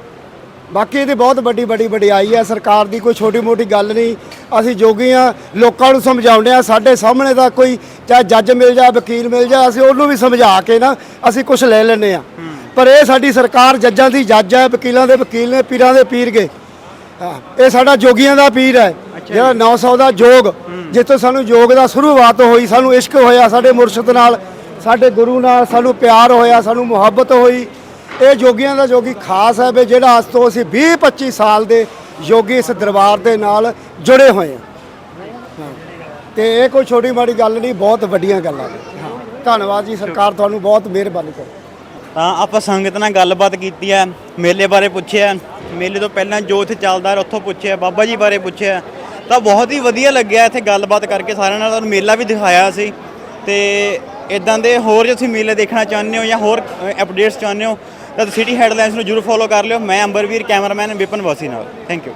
ਬਾਕੀ ਇਹਦੀ ਬਹੁਤ ਵੱਡੀ ਵੱਡੀ ਵਡਿਆਈ ਹੈ ਸਰਕਾਰ ਦੀ ਕੋਈ ਛੋਟੀ ਮੋਟੀ ਗੱਲ ਨਹੀਂ। ਅਸੀਂ ਜੋਗੀ ਆ ਲੋਕਾਂ ਨੂੰ ਸਮਝਾਉਂਦੇ ਆ ਸਾਡੇ ਸਾਹਮਣੇ ਦਾ ਕੋਈ ਚਾਹੇ ਜੱਜ ਮਿਲ ਜਾ ਵਕੀਲ ਮਿਲ ਜਾ ਅਸੀਂ ਉਹਨੂੰ ਵੀ ਸਮਝਾ ਕੇ ਨਾ ਅਸੀਂ ਕੁਝ ਲੈ ਲੈਂਦੇ ਆ ਪਰ ਇਹ ਸਾਡੀ ਸਰਕਾਰ ਜੱਜਾਂ ਦੀ ਜੱਜ ਹੈ ਵਕੀਲਾਂ ਦੇ ਵਕੀਲ ਨੇ ਪੀਰਾਂ ਦੇ ਪੀਰ ਗਏ। ਇਹ ਸਾਡਾ ਜੋਗੀਆਂ ਦਾ ਪੀਰ ਹੈ ਜਿਹੜਾ 900 ਦਾ ਜੋਗ ਜਿੱਥੋਂ ਸਾਨੂੰ ਯੋਗ ਦਾ ਸ਼ੁਰੂਆਤ ਹੋਈ ਸਾਨੂੰ ਇਸ਼ਕ ਹੋਇਆ ਸਾਡੇ ਮੁਰਸ਼ਿਦ ਨਾਲ ਸਾਡੇ ਗੁਰੂ ਨਾਲ ਸਾਨੂੰ ਪਿਆਰ ਹੋਇਆ ਸਾਨੂੰ ਮੁਹੱਬਤ ਹੋਈ। ਇਹ ਜੋਗੀਆਂ ਦਾ ਜੋਗੀ ਖਾਸ ਹੈ ਵੀ ਜਿਹੜਾ ਅੱਜ ਤੋਂ ਅਸੀਂ 20 25 ਸਾਲ ਦੇ ਜੋਗੀ ਇਸ ਦਰਬਾਰ ਦੇ ਨਾਲ ਜੁੜੇ ਹੋਏ ਹਾਂ। ਹਾਂ। ਤੇ ਇਹ ਕੋਈ ਛੋਟੀ ਮਾੜੀ ਗੱਲ ਨਹੀਂ, ਬਹੁਤ ਵੱਡੀਆਂ ਗੱਲਾਂ ਨੇ। ਹਾਂ। ਧੰਨਵਾਦ ਜੀ ਸਰਕਾਰ ਤੁਹਾਨੂੰ ਬਹੁਤ ਮਿਹਰਬਾਨੀ ਕਰੇ। ਤਾਂ ਆਪਾਂ ਸੰਗਤ ਨਾਲ ਗੱਲਬਾਤ ਕੀਤੀ ਹੈ, ਮੇਲੇ ਬਾਰੇ ਪੁੱਛਿਆ ਮੇਲੇ ਤੋਂ ਪਹਿਲਾਂ ਜੋ ਇੱਥੇ ਚੱਲਦਾ ਰਿਹਾ, ਉੱਥੋਂ ਪੁੱਛਿਆ, ਬਾਬਾ ਜੀ ਬਾਰੇ ਪੁੱਛਿਆ। ਤਾਂ ਬਹੁਤ ਹੀ ਵਧੀਆ ਲੱਗਿਆ ਇੱਥੇ ਗੱਲਬਾਤ ਕਰਕੇ, ਸਾਰਿਆਂ ਨਾਲ ਤੁਹਾਨੂੰ ਮੇਲਾ ਵੀ ਦਿਖਾਇਆ ਸੀ। ਤੇ ਇਦਾਂ ਦੇ ਹੋਰ ਜੇ ਤੁਸੀਂ ਮੇਲੇ ਦੇਖਣਾ ਚਾਹੁੰਦੇ ਹੋ ਜਾਂ ਹੋਰ ਅਪਡੇਟਸ ਚਾਹੁੰਦੇ ਹੋ ਤਾਂ ਸਿਟੀ ਹੈਡਲਾਈਨਸ ਨੂੰ ਜਰੂਰ ਫੋਲੋ ਕਰ ਲਿਓ। ਮੈਂ ਅੰਬਰਵੀਰ, ਕੈਮਰਾਮੈਨ ਵਿਪਨ ਵਾਸੀ ਨਾਲ। Thank you